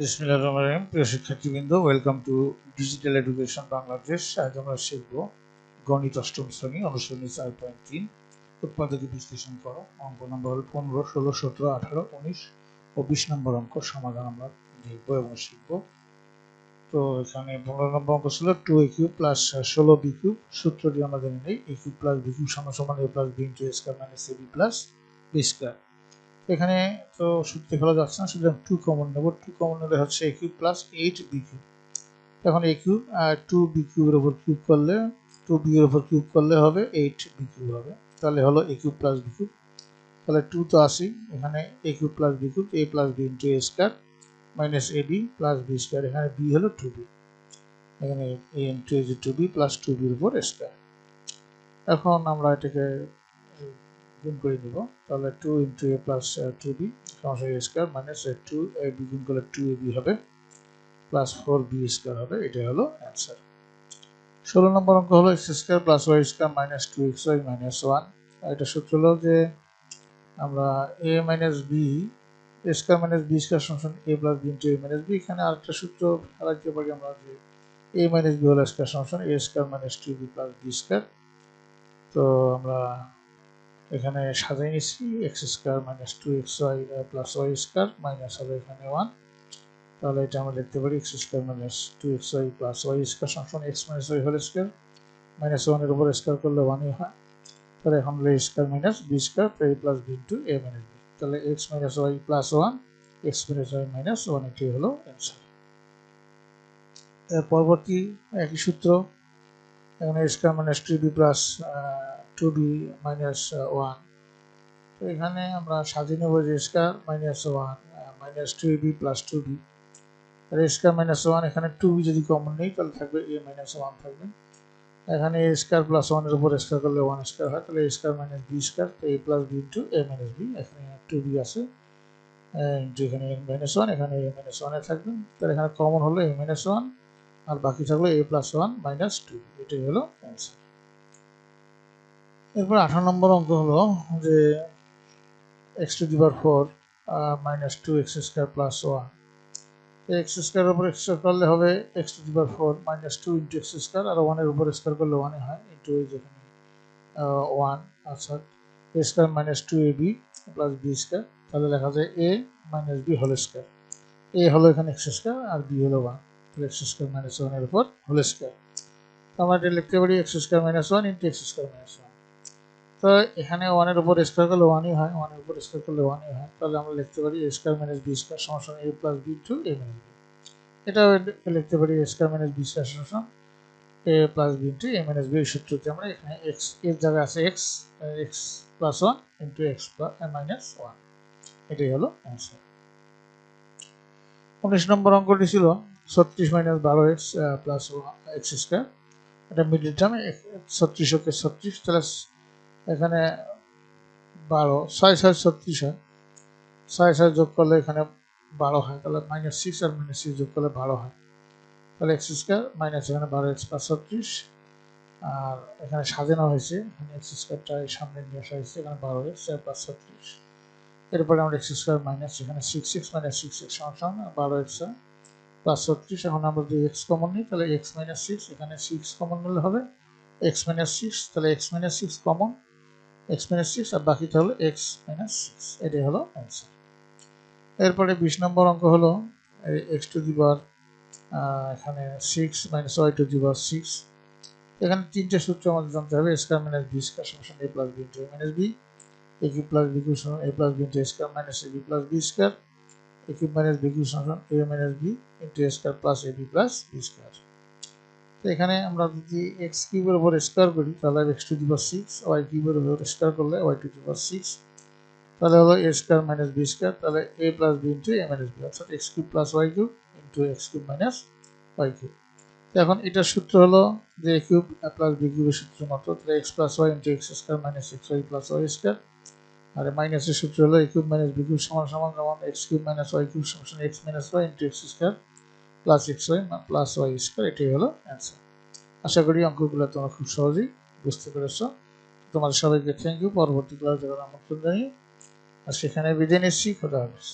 বিসমিল্লাহ রহমান রহিম। প্রিয় শিক্ষার্থীবৃন্দ welcome to digital education Bangladesh আজ আমরা শিখব গণিত অষ্টম শ্রেণি অনুশ্রেণী চার পয়েন্ট তিন। উৎপাদকে বিশ্লেষণ করো। অঙ্ক নম্বর হল পনেরো, ষোলো, সতেরো, আঠারো, উনিশ ও বিশ নম্বর অঙ্ক সমাধান আমরা দেখব এবং শিখব। তো এখানে পনেরো নম্বর অঙ্ক ছিল টু এ কিউব প্লাস ষোলো বি কিউব সূত্রটি আমরা জেনে নিই। A cube plus B cube সমান সমান A plus B into A square minus A B plus B square এখানে তো সূত্রে ফেলা যাচ্ছে না, সুতরাং টু কমন নেব। টু কমন নিলে হচ্ছে A cube plus eight B cube এখন এ কিউব টু বি কিউবের ওপর কিউব করলে টু বি এর ওপর কিউব করলে হবে এইট বি কিউব হবে। তাহলে হলো A cube plus B cube তাহলে টু তো আসি এখানে A cube plus B cube A plus B into A square minus A B plus B square এখানে বি হলো টু বি এখানে A into A two B plus two বির উপর square এখন আমরা এটাকে গুণ করে নিব। তাহলে two into A plus two B সমস্যা square minus two A B গুণ করলে টু এ বি হবে প্লাস ফোর বি স্কোয়ার হবে, এটাই হলো অ্যান্সার ষোলো নম্বর অঙ্ক হলো X square plus Y square minus two X Y minus one এটা সূত্র হলো যে আমরা A minus B A square minus B square সমান A plus B into A minus B এখানে আরেকটা সূত্র রাখতে পারি আমরা যে এ মাইনাস বি হলো স্কোয়ার সমান A square minus two B plus B square তো আমরা এখানে সাজাই নিচ্ছি X square minus two X Y plus Y square minus হবে এখানে ওয়ান তাহলে এটা আমরা লিখতে পারি X square minus two X Y plus Y square সমান X minus Y whole square minus ওয়ানের উপর স্কোয়ার করলে ওয়ানই হয়। তাহলে এখন হলো square minus B square A plus B into A minus B তাহলে X minus Y plus one X minus Y minus one এটি হলো অ্যান্সার পরবর্তী একই সূত্র, এখানে square minus two B plus two B minus one তো এখানে আমরা সাজিয়ে নেব যে square minus one minus two B plus two B square minus one এখানে টু বি যদি কমন নেই, তাহলে থাকবে এ মাইনাস ওয়ান থাকবে। এখানে এ স্কোয়ার প্লাস ওয়ানের উপর স্কোয়ার করলে ওয়ান স্কোয়ার হয়, তাহলে A square minus B square তো A plus B into A minus B এখানে টু বি আছে এখানে এ মাইনাস ওয়ান এখানে এ মাইনাস ওয়ানে থাকবে। তাহলে এখানে কমন হলো এ মাইনাস ওয়ান আর বাকি থাকল A plus one minus two এটাই হলো অ্যান্সার এরপর আঠারো নম্বর অঙ্ক হলো যে X to the power four minus two X square plus one X square উপর এক্স স্কোয়ার করলে হবে X to the power four minus two into X square আর ওয়ানের উপর স্কোয়ার করলে ওয়ানে হয় ইন্টু যেখানে ওয়ান অর্থাৎ A square minus two A B plus B square তাহলে লেখা যায় A minus B whole square A হলো এখানে এক্স স্কোয়ার আর বি হলো ওয়ান তাহলে এক্স স্কোয়ার মাইনাস ওয়ানের উপর হোল স্কোয়ার আমরা এটা লিখতে পারি X square minus one into X square minus one তো এখানে ওয়ানের উপর স্কোয়ার করলে ওয়ানই হয় ওয়ানের উপর স্কোয়ার করলে ওয়ানই হয়। তাহলে আমরা লিখতে পারি A square minus B square সমান A plus B two A minus B এটাও লিখতে পারি A square minus B square সমান A plus B into A minus B সূত্রতে আমরা এখানে এক্সের জায়গায় আছে X X plus one into X plus minus one এটাই হলো অ্যান্সার উনিশ নম্বর অঙ্কটি ছিল ছত্রিশ মাইনাস বারো এক্স প্লাস এক্স স্কোয়ার এটা মিডিল টার্মে ছত্রিশ ওকে ছত্রিশ, তাহলে এখানে বারো, ছয় ছয়, ছত্রিশ হয়। ছয় ছয় যোগ করলে এখানে বারো হয়। তাহলে মাইনাস সিক্স আর মাইনাস সিক্স যোগ করলে বারো হয়। তাহলে এক্স স্কোয়ার মাইনাস এখানে বারো এক্স প্লাস ছত্রিশ। আর এখানে সাজানো হয়েছে। এখানে এক্স স্কোয়ারটা সামনে নিয়ে আসা হয়েছে। এখানে বারো এক্স প্লাস ছত্রিশ। এরপরে আমরা এক্স স্কোয়ার মাইনাস এখানে six six minus six X সমান বারো এক্স প্লাস ছত্রিশ। এখন আমরা যদি এক্স কমন নিই, তাহলে এক্স মাইনাস সিক্স এখানে সিক্স কমন নিলে হবে। এক্স মাইনাস সিক্স তাহলে X minus six common X minus six আর বাকিটা হলো এক্স মাইনাস সিক্স এটাই হলো অ্যান্সার এরপরে বিশ নম্বর অঙ্ক হলো এক্স টু দি বার এখানে six minus Y to the bar six এখানে তিনটে সূত্র আমাদের জানতে হবে স্কোয়ার মাইনাস বি স্কোয়ার সমান A plus B into A minus B A cube plus B cube সমান A plus B into square minus A B plus B square A cube minus B cube সমান A minus B into A square plus A B plus B square তো এখানে আমরা যদি x কিউবের উপর square করি, তাহলে X to the six Y কিউবের উপর স্কোয়ার করলে ওয়াই টু দি সিক্স তাহলে হলো A square minus B square তাহলে A plus B into A minus B অর্থাৎ X cube plus Y cube into X cube minus Y cube এখন এটার সূত্র হলো যে এ কিউব প্লাস বি কিউবের সূত্র মতো তাহলে x plus y into x square minus x y plus y square আর মাইনাসের সূত্র হলো a cube minus b cube সমান সমান যেমন x cube minus y cube সমান x minus y into x square plus x y plus y square এটাই হলো answer আশা করি অঙ্কগুলো তোমরা খুব সহজেই বুঝতে পেরেছ। তোমাদের সবাইকে থ্যাংক ইউ পরবর্তী ক্লাস দেখার আমন্ত্রণ জানিয়ে আর সেখানে বিদায় নিচ্ছি। খোদা হাফিজ।